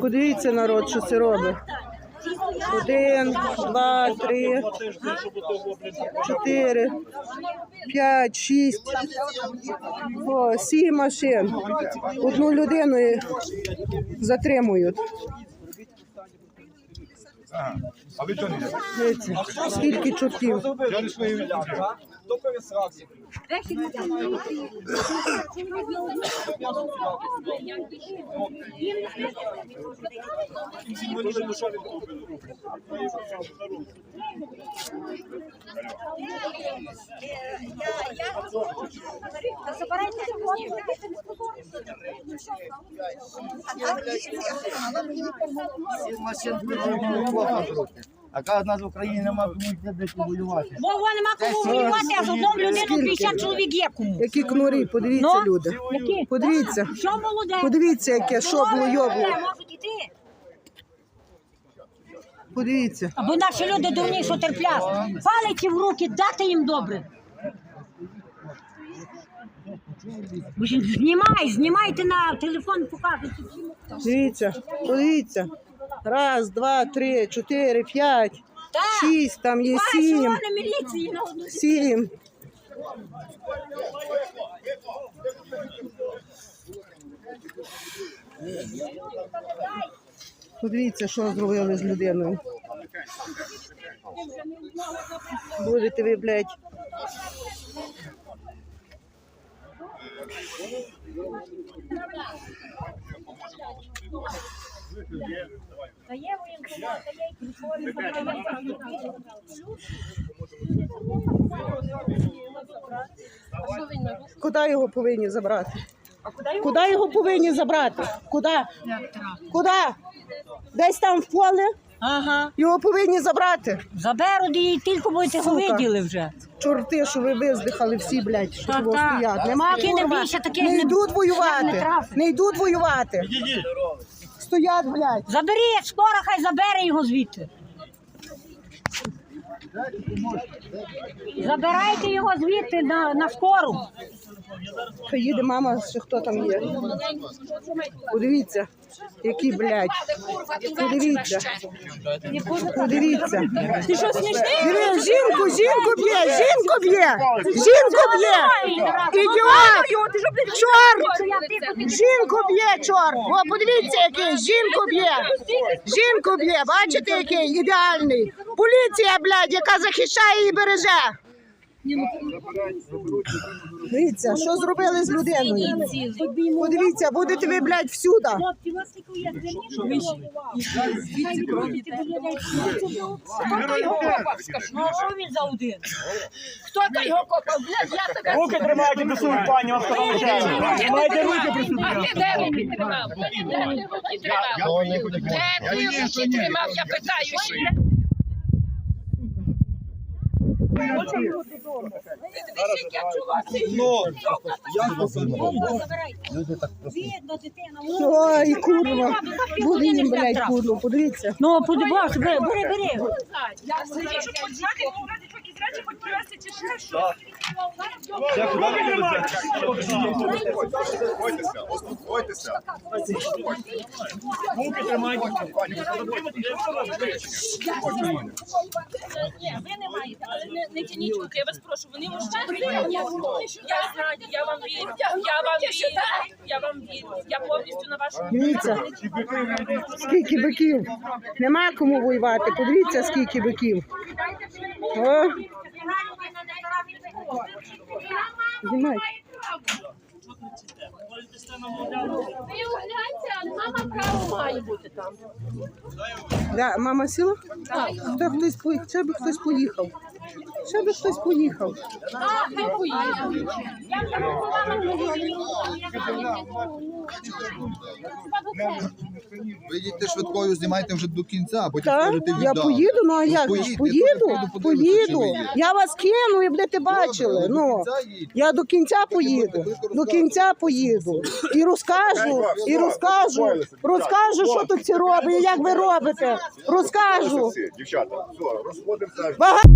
Подивіться, народ, що це робить. Один, два, три, чотири, п'ять, шість, о, сім машин. Одну людину затримують. А ви скільки чортів. Я не свої Хто пересрався? Сім машин плохо А каже, нас в Україні немає кому десь воювати. Бо нема кому воювати, а з одним людину 50 чоловік є кому. Які кнурі, подивіться, Ну? люди. Які? Подивіться. Що молоде? Подивіться, яке шобло йобло. Можуть іти. Подивіться. Або наші люди дурні, що терплять. Палиці в руки, дати їм добре. Знімай, знімайте на телефон, показуйте. Дивіться, подивіться. Раз, два, три, чотири, п'ять, шість, там є сім, сім. Подивіться, що зробили з людиною. Будете ви, блядь. Та є воєнкомат, та є і прикольно. Куди його повинні забрати? Куди його повинні забрати? Куди? Куди? Десь там в поле Ага. його повинні забрати. Заберуть і тільки будете Сука. виділи вже. Чорти, що ви виздихали всі, блядь, що його так. стоять. Нема Такі не курва. бійся, такі не не- йдуть не воювати. трафить. Не йдуть воювати. Стоять, блядь. Заберіть, скоро хай забере його звідти. Забирайте його звідти на, на скору. Хай їде мама, що хто там є. Подивіться, які, блядь. Подивіться. Подивіться. Ти що смішний? Диви, жінку, жінку б'є, жінку б'є, жінку б'є. Ідіот! Чорт! Жінку б'є, чорт! О, подивіться, який, жінку б'є. Жінку б'є, бачите, який ідеальний. Поліція, блядь, яка захищає і береже. Дивіться, що зробили з людиною. Подивіться, будете ви, блядь, всюди. Хто Що він за один? Руки тримайте при собі, пані, вже. Тримайте руки при собі. Де тримав? Руки тримав? Де руки тримав? Я питаю ще. Ой, курва. Буде їм, блядь, курва, подивіться. Ну, подивись, бери, бери, бери. Я хочу, щоб ну, речі хоч привезти чи ще що. Успокойтеся. Руки тримайте. Ні, ви не маєте, але не, не тяніть руки, я вас прошу, вони мовчать. Я знаю, я вам вірю, я вам вірю, я вам вірю, я повністю на Дивіться, скільки биків. Нема кому воювати. Подивіться, скільки биків. Знімай. Ви огляньте, але мама право має бути там. Да, мама сіла? Хто хтось? Ще би хтось поїхав. Ще би хтось поїхав. Ви їдьте швидкою, знімайте вже до кінця, а потім Так, скажете я поїду, ну а Ну, як? ж? поїдьте, Поїду, чи поїду. ви є. Я вас кину і будете бачили. Ну, я до кінця поїду. До кінця поїду. І розкажу, і розкажу, розкажу, що тут ці робить, як ви робите. Розкажу. Дівчата, все, розходимося. Багато